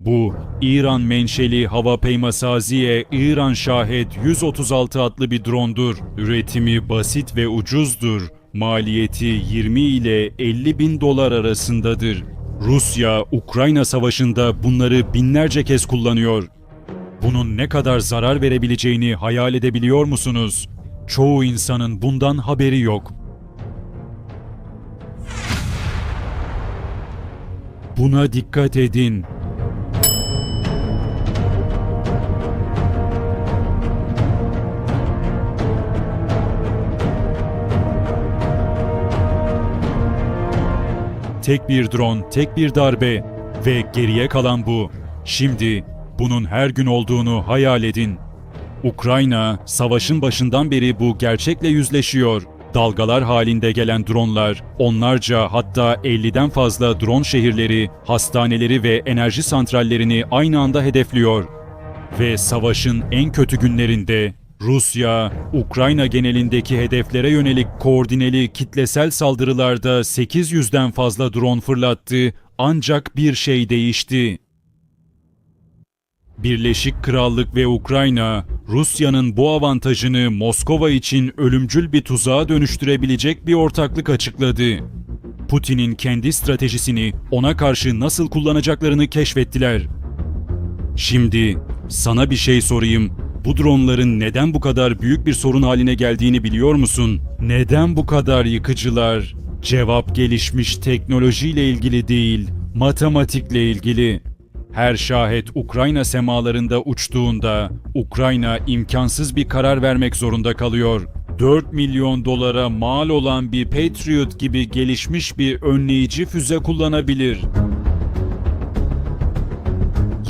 Bu İran menşeli hava peymasaziye İran Şahed 136 adlı bir drondur. Üretimi basit ve ucuzdur. Maliyeti 20 ile 50 bin dolar arasındadır. Rusya, Ukrayna savaşında bunları binlerce kez kullanıyor. Bunun ne kadar zarar verebileceğini hayal edebiliyor musunuz? Çoğu insanın bundan haberi yok. Buna dikkat edin. Tek bir drone, tek bir darbe ve geriye kalan bu. Şimdi bunun her gün olduğunu hayal edin. Ukrayna savaşın başından beri bu gerçekle yüzleşiyor. Dalgalar halinde gelen dronlar, onlarca hatta 50'den fazla drone şehirleri, hastaneleri ve enerji santrallerini aynı anda hedefliyor. Ve savaşın en kötü günlerinde Rusya, Ukrayna genelindeki hedeflere yönelik koordineli kitlesel saldırılarda 800'den fazla drone fırlattı ancak bir şey değişti. Birleşik Krallık ve Ukrayna, Rusya'nın bu avantajını Moskova için ölümcül bir tuzağa dönüştürebilecek bir ortaklık açıkladı. Putin'in kendi stratejisini ona karşı nasıl kullanacaklarını keşfettiler. Şimdi sana bir şey sorayım. Bu dronların neden bu kadar büyük bir sorun haline geldiğini biliyor musun? Neden bu kadar yıkıcılar? Cevap gelişmiş teknolojiyle ilgili değil, matematikle ilgili. Her şahet Ukrayna semalarında uçtuğunda Ukrayna imkansız bir karar vermek zorunda kalıyor. 4 milyon dolara mal olan bir Patriot gibi gelişmiş bir önleyici füze kullanabilir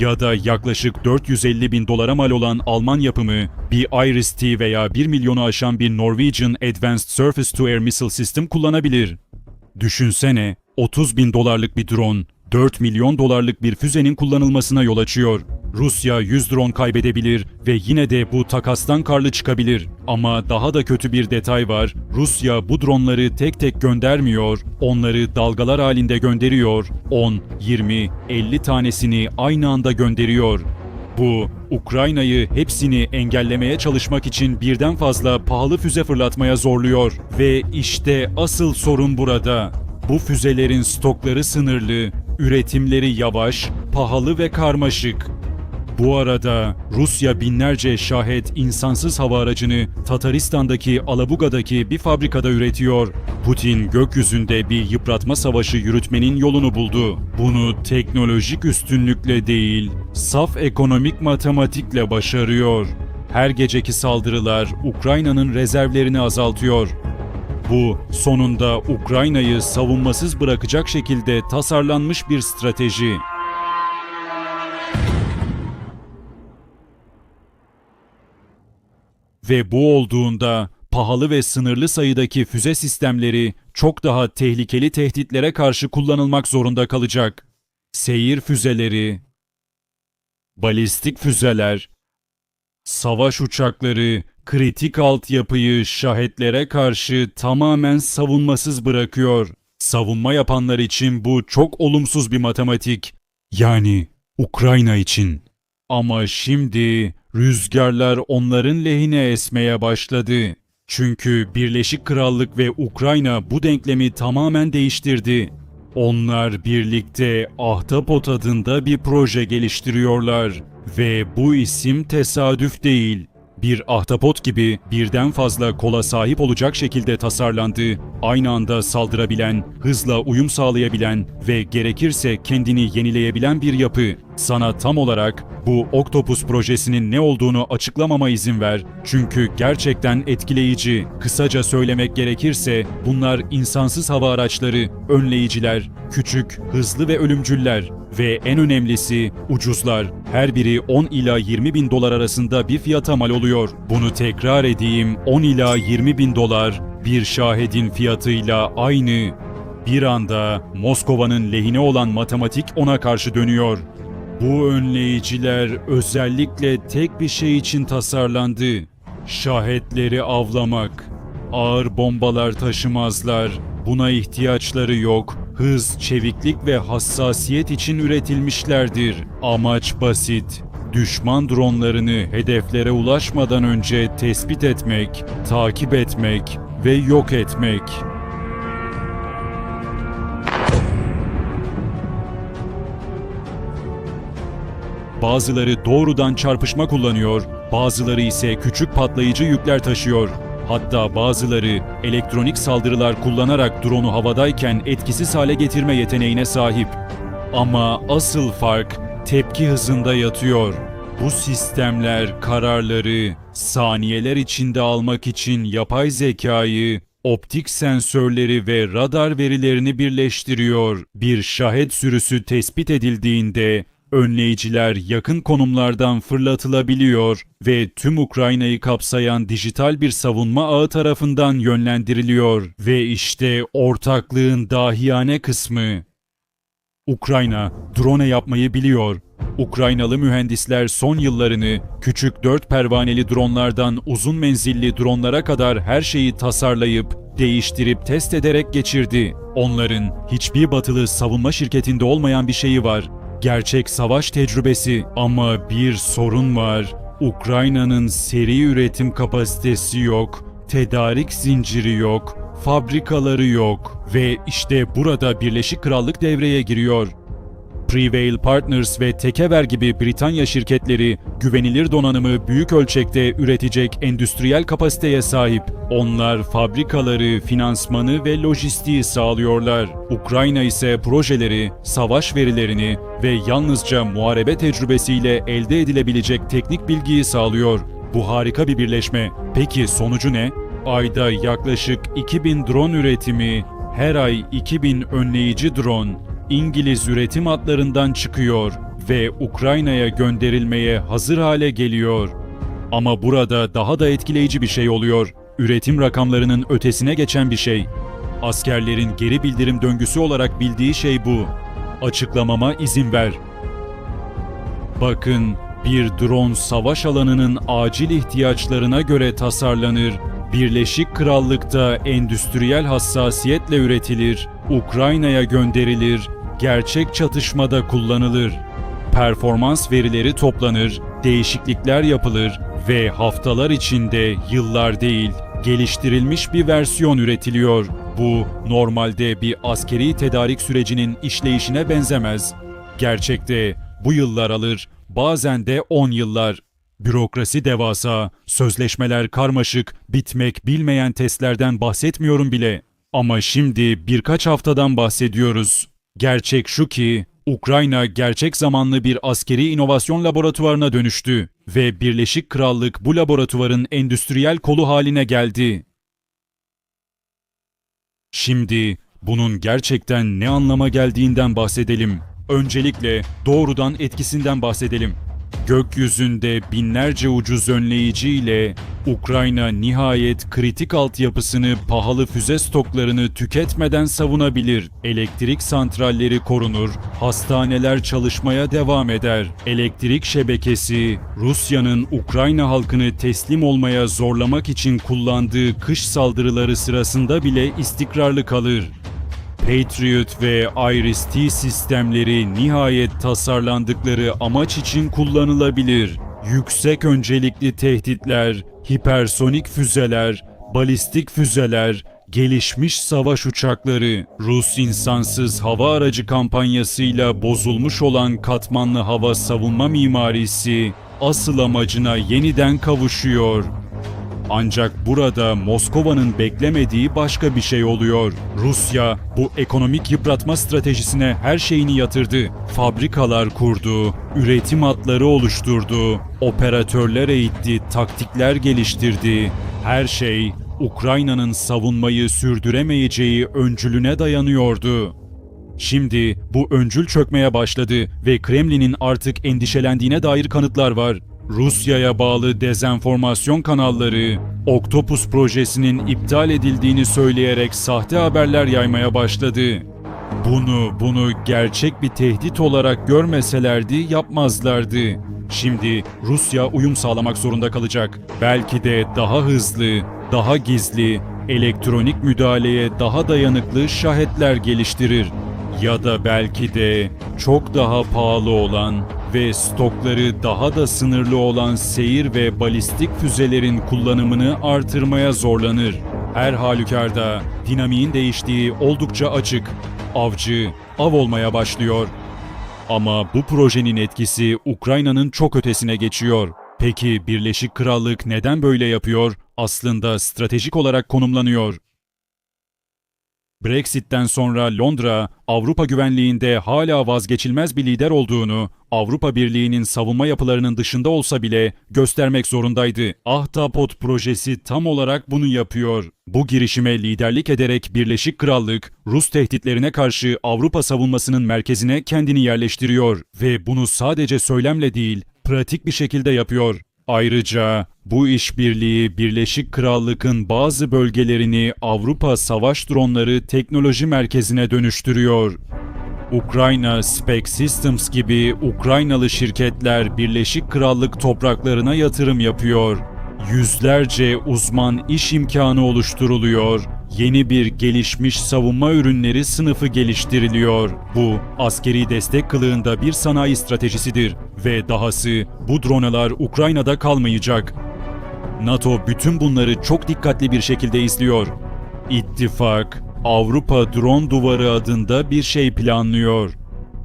ya da yaklaşık 450 bin dolara mal olan Alman yapımı bir Iris-T veya 1 milyonu aşan bir Norwegian Advanced Surface-to-Air Missile System kullanabilir. Düşünsene 30 bin dolarlık bir drone 4 milyon dolarlık bir füzenin kullanılmasına yol açıyor. Rusya 100 drone kaybedebilir ve yine de bu takastan karlı çıkabilir. Ama daha da kötü bir detay var. Rusya bu dronları tek tek göndermiyor, onları dalgalar halinde gönderiyor. 10, 20, 50 tanesini aynı anda gönderiyor. Bu, Ukrayna'yı hepsini engellemeye çalışmak için birden fazla pahalı füze fırlatmaya zorluyor. Ve işte asıl sorun burada. Bu füzelerin stokları sınırlı, üretimleri yavaş, pahalı ve karmaşık. Bu arada Rusya binlerce şahet insansız hava aracını Tataristan'daki Alabuga'daki bir fabrikada üretiyor. Putin gökyüzünde bir yıpratma savaşı yürütmenin yolunu buldu. Bunu teknolojik üstünlükle değil, saf ekonomik matematikle başarıyor. Her geceki saldırılar Ukrayna'nın rezervlerini azaltıyor. Bu sonunda Ukrayna'yı savunmasız bırakacak şekilde tasarlanmış bir strateji. Ve bu olduğunda pahalı ve sınırlı sayıdaki füze sistemleri çok daha tehlikeli tehditlere karşı kullanılmak zorunda kalacak. Seyir füzeleri, balistik füzeler, savaş uçakları, kritik altyapıyı şahetlere karşı tamamen savunmasız bırakıyor. Savunma yapanlar için bu çok olumsuz bir matematik. Yani Ukrayna için. Ama şimdi rüzgarlar onların lehine esmeye başladı. Çünkü Birleşik Krallık ve Ukrayna bu denklemi tamamen değiştirdi. Onlar birlikte Ahtapot adında bir proje geliştiriyorlar ve bu isim tesadüf değil. Bir ahtapot gibi birden fazla kola sahip olacak şekilde tasarlandı, aynı anda saldırabilen, hızla uyum sağlayabilen ve gerekirse kendini yenileyebilen bir yapı. Sana tam olarak bu Octopus projesinin ne olduğunu açıklamama izin ver. Çünkü gerçekten etkileyici. Kısaca söylemek gerekirse bunlar insansız hava araçları, önleyiciler, küçük, hızlı ve ölümcüller. Ve en önemlisi ucuzlar. Her biri 10 ila 20 bin dolar arasında bir fiyata mal oluyor. Bunu tekrar edeyim 10 ila 20 bin dolar bir şahedin fiyatıyla aynı. Bir anda Moskova'nın lehine olan matematik ona karşı dönüyor. Bu önleyiciler özellikle tek bir şey için tasarlandı. Şahitleri avlamak. Ağır bombalar taşımazlar. Buna ihtiyaçları yok. hız, çeviklik ve hassasiyet için üretilmişlerdir. Amaç basit. Düşman dronlarını hedeflere ulaşmadan önce tespit etmek, takip etmek ve yok etmek. Bazıları doğrudan çarpışma kullanıyor, bazıları ise küçük patlayıcı yükler taşıyor. Hatta bazıları elektronik saldırılar kullanarak drone'u havadayken etkisiz hale getirme yeteneğine sahip. Ama asıl fark tepki hızında yatıyor. Bu sistemler kararları saniyeler içinde almak için yapay zekayı, optik sensörleri ve radar verilerini birleştiriyor. Bir şahet sürüsü tespit edildiğinde önleyiciler yakın konumlardan fırlatılabiliyor ve tüm Ukrayna'yı kapsayan dijital bir savunma ağı tarafından yönlendiriliyor ve işte ortaklığın dahiyane kısmı. Ukrayna drone yapmayı biliyor. Ukraynalı mühendisler son yıllarını küçük dört pervaneli dronlardan uzun menzilli dronlara kadar her şeyi tasarlayıp, değiştirip test ederek geçirdi. Onların hiçbir batılı savunma şirketinde olmayan bir şeyi var. Gerçek savaş tecrübesi ama bir sorun var. Ukrayna'nın seri üretim kapasitesi yok, tedarik zinciri yok, fabrikaları yok ve işte burada Birleşik Krallık devreye giriyor. Prevail Partners ve Tekever gibi Britanya şirketleri güvenilir donanımı büyük ölçekte üretecek endüstriyel kapasiteye sahip. Onlar fabrikaları, finansmanı ve lojistiği sağlıyorlar. Ukrayna ise projeleri, savaş verilerini ve yalnızca muharebe tecrübesiyle elde edilebilecek teknik bilgiyi sağlıyor. Bu harika bir birleşme. Peki sonucu ne? Ayda yaklaşık 2000 drone üretimi, her ay 2000 önleyici drone, İngiliz üretim hatlarından çıkıyor ve Ukrayna'ya gönderilmeye hazır hale geliyor. Ama burada daha da etkileyici bir şey oluyor. Üretim rakamlarının ötesine geçen bir şey. Askerlerin geri bildirim döngüsü olarak bildiği şey bu. Açıklamama izin ver. Bakın, bir drone savaş alanının acil ihtiyaçlarına göre tasarlanır. Birleşik Krallık'ta endüstriyel hassasiyetle üretilir, Ukrayna'ya gönderilir, gerçek çatışmada kullanılır. Performans verileri toplanır, değişiklikler yapılır ve haftalar içinde yıllar değil, geliştirilmiş bir versiyon üretiliyor. Bu normalde bir askeri tedarik sürecinin işleyişine benzemez. Gerçekte bu yıllar alır, bazen de 10 yıllar. Bürokrasi devasa, sözleşmeler karmaşık, bitmek bilmeyen testlerden bahsetmiyorum bile. Ama şimdi birkaç haftadan bahsediyoruz. Gerçek şu ki Ukrayna gerçek zamanlı bir askeri inovasyon laboratuvarına dönüştü ve Birleşik Krallık bu laboratuvarın endüstriyel kolu haline geldi. Şimdi bunun gerçekten ne anlama geldiğinden bahsedelim. Öncelikle doğrudan etkisinden bahsedelim. Gökyüzünde binlerce ucuz önleyici ile Ukrayna nihayet kritik altyapısını pahalı füze stoklarını tüketmeden savunabilir. Elektrik santralleri korunur, hastaneler çalışmaya devam eder. Elektrik şebekesi Rusya'nın Ukrayna halkını teslim olmaya zorlamak için kullandığı kış saldırıları sırasında bile istikrarlı kalır. Patriot ve Iris-T sistemleri nihayet tasarlandıkları amaç için kullanılabilir. Yüksek öncelikli tehditler, hipersonik füzeler, balistik füzeler, gelişmiş savaş uçakları, Rus insansız hava aracı kampanyasıyla bozulmuş olan katmanlı hava savunma mimarisi asıl amacına yeniden kavuşuyor. Ancak burada Moskova'nın beklemediği başka bir şey oluyor. Rusya bu ekonomik yıpratma stratejisine her şeyini yatırdı. Fabrikalar kurdu, üretim hatları oluşturdu, operatörler eğitti, taktikler geliştirdi. Her şey Ukrayna'nın savunmayı sürdüremeyeceği öncülüne dayanıyordu. Şimdi bu öncül çökmeye başladı ve Kremlin'in artık endişelendiğine dair kanıtlar var. Rusya'ya bağlı dezenformasyon kanalları, Oktopus projesinin iptal edildiğini söyleyerek sahte haberler yaymaya başladı. Bunu, bunu gerçek bir tehdit olarak görmeselerdi yapmazlardı. Şimdi Rusya uyum sağlamak zorunda kalacak. Belki de daha hızlı, daha gizli, elektronik müdahaleye daha dayanıklı şahetler geliştirir. ya da belki de çok daha pahalı olan ve stokları daha da sınırlı olan seyir ve balistik füzelerin kullanımını artırmaya zorlanır. Her halükarda dinamiğin değiştiği oldukça açık. Avcı av olmaya başlıyor. Ama bu projenin etkisi Ukrayna'nın çok ötesine geçiyor. Peki Birleşik Krallık neden böyle yapıyor? Aslında stratejik olarak konumlanıyor. Brexit'ten sonra Londra, Avrupa güvenliğinde hala vazgeçilmez bir lider olduğunu, Avrupa Birliği'nin savunma yapılarının dışında olsa bile göstermek zorundaydı. Ahtapot projesi tam olarak bunu yapıyor. Bu girişime liderlik ederek Birleşik Krallık, Rus tehditlerine karşı Avrupa savunmasının merkezine kendini yerleştiriyor ve bunu sadece söylemle değil, pratik bir şekilde yapıyor. Ayrıca bu işbirliği Birleşik Krallık'ın bazı bölgelerini Avrupa savaş dronları teknoloji merkezine dönüştürüyor. Ukrayna Spec Systems gibi Ukraynalı şirketler Birleşik Krallık topraklarına yatırım yapıyor. Yüzlerce uzman iş imkanı oluşturuluyor. Yeni bir gelişmiş savunma ürünleri sınıfı geliştiriliyor. Bu askeri destek kılığında bir sanayi stratejisidir ve dahası bu dronelar Ukrayna'da kalmayacak. NATO bütün bunları çok dikkatli bir şekilde izliyor. İttifak, Avrupa Drone Duvarı adında bir şey planlıyor.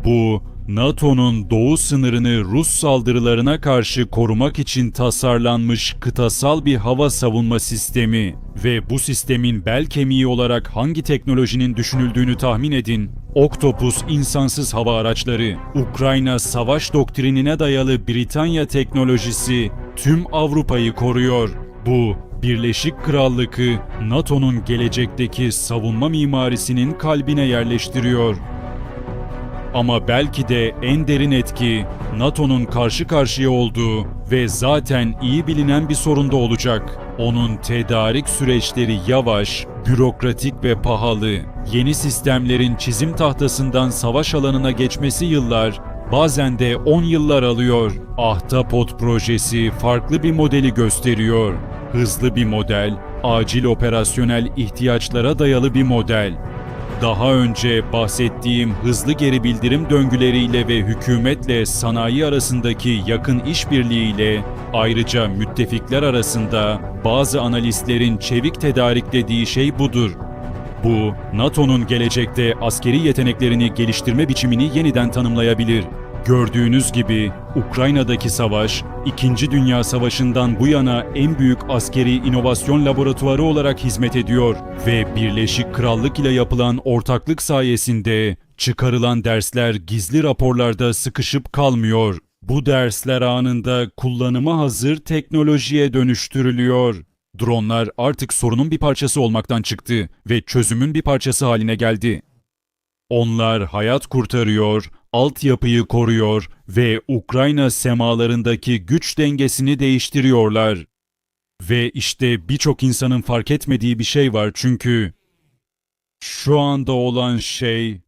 Bu, NATO'nun doğu sınırını Rus saldırılarına karşı korumak için tasarlanmış kıtasal bir hava savunma sistemi ve bu sistemin bel kemiği olarak hangi teknolojinin düşünüldüğünü tahmin edin. Octopus insansız hava araçları, Ukrayna savaş doktrinine dayalı Britanya teknolojisi tüm Avrupa'yı koruyor. Bu Birleşik Krallık'ı NATO'nun gelecekteki savunma mimarisinin kalbine yerleştiriyor. Ama belki de en derin etki NATO'nun karşı karşıya olduğu ve zaten iyi bilinen bir sorunda olacak. Onun tedarik süreçleri yavaş, bürokratik ve pahalı. Yeni sistemlerin çizim tahtasından savaş alanına geçmesi yıllar, bazen de 10 yıllar alıyor. Ahtapot projesi farklı bir modeli gösteriyor. Hızlı bir model, acil operasyonel ihtiyaçlara dayalı bir model. Daha önce bahsettiğim hızlı geri bildirim döngüleriyle ve hükümetle sanayi arasındaki yakın işbirliğiyle ayrıca müttefikler arasında bazı analistlerin çevik tedarik dediği şey budur. Bu, NATO'nun gelecekte askeri yeteneklerini geliştirme biçimini yeniden tanımlayabilir. Gördüğünüz gibi Ukrayna'daki savaş, İkinci Dünya Savaşı'ndan bu yana en büyük askeri inovasyon laboratuvarı olarak hizmet ediyor ve Birleşik Krallık ile yapılan ortaklık sayesinde çıkarılan dersler gizli raporlarda sıkışıp kalmıyor. Bu dersler anında kullanıma hazır teknolojiye dönüştürülüyor. Dronlar artık sorunun bir parçası olmaktan çıktı ve çözümün bir parçası haline geldi. Onlar hayat kurtarıyor, altyapıyı koruyor ve Ukrayna semalarındaki güç dengesini değiştiriyorlar. Ve işte birçok insanın fark etmediği bir şey var çünkü şu anda olan şey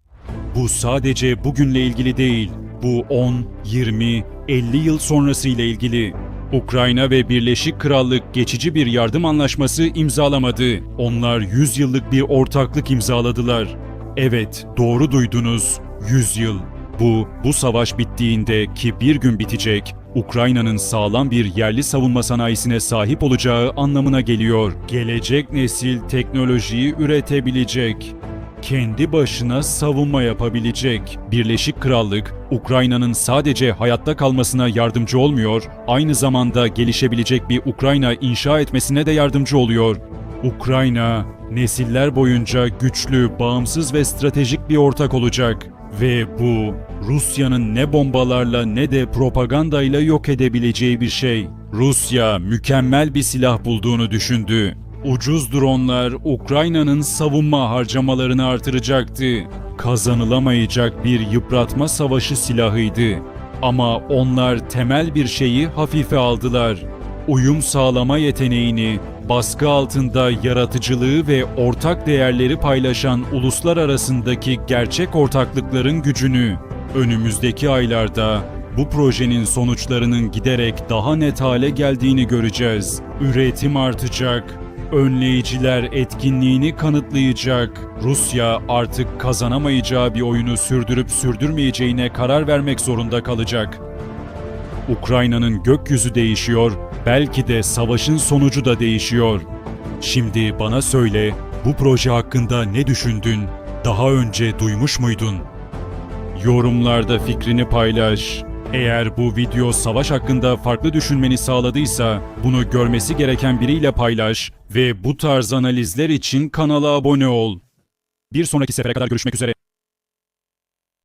bu sadece bugünle ilgili değil. Bu 10, 20, 50 yıl sonrası ile ilgili. Ukrayna ve Birleşik Krallık geçici bir yardım anlaşması imzalamadı. Onlar 100 yıllık bir ortaklık imzaladılar. Evet, doğru duydunuz. 100 yıl. Bu, bu savaş bittiğinde ki bir gün bitecek, Ukrayna'nın sağlam bir yerli savunma sanayisine sahip olacağı anlamına geliyor. Gelecek nesil teknolojiyi üretebilecek. Kendi başına savunma yapabilecek. Birleşik Krallık, Ukrayna'nın sadece hayatta kalmasına yardımcı olmuyor, aynı zamanda gelişebilecek bir Ukrayna inşa etmesine de yardımcı oluyor. Ukrayna, nesiller boyunca güçlü, bağımsız ve stratejik bir ortak olacak. Ve bu Rusya'nın ne bombalarla ne de propagandayla yok edebileceği bir şey. Rusya mükemmel bir silah bulduğunu düşündü. Ucuz dronlar Ukrayna'nın savunma harcamalarını artıracaktı. Kazanılamayacak bir yıpratma savaşı silahıydı. Ama onlar temel bir şeyi hafife aldılar. Uyum sağlama yeteneğini, baskı altında yaratıcılığı ve ortak değerleri paylaşan uluslar arasındaki gerçek ortaklıkların gücünü önümüzdeki aylarda bu projenin sonuçlarının giderek daha net hale geldiğini göreceğiz. Üretim artacak, Önleyiciler etkinliğini kanıtlayacak. Rusya artık kazanamayacağı bir oyunu sürdürüp sürdürmeyeceğine karar vermek zorunda kalacak. Ukrayna'nın gökyüzü değişiyor, belki de savaşın sonucu da değişiyor. Şimdi bana söyle, bu proje hakkında ne düşündün? Daha önce duymuş muydun? Yorumlarda fikrini paylaş. Eğer bu video savaş hakkında farklı düşünmeni sağladıysa bunu görmesi gereken biriyle paylaş ve bu tarz analizler için kanala abone ol. Bir sonraki sefere kadar görüşmek üzere.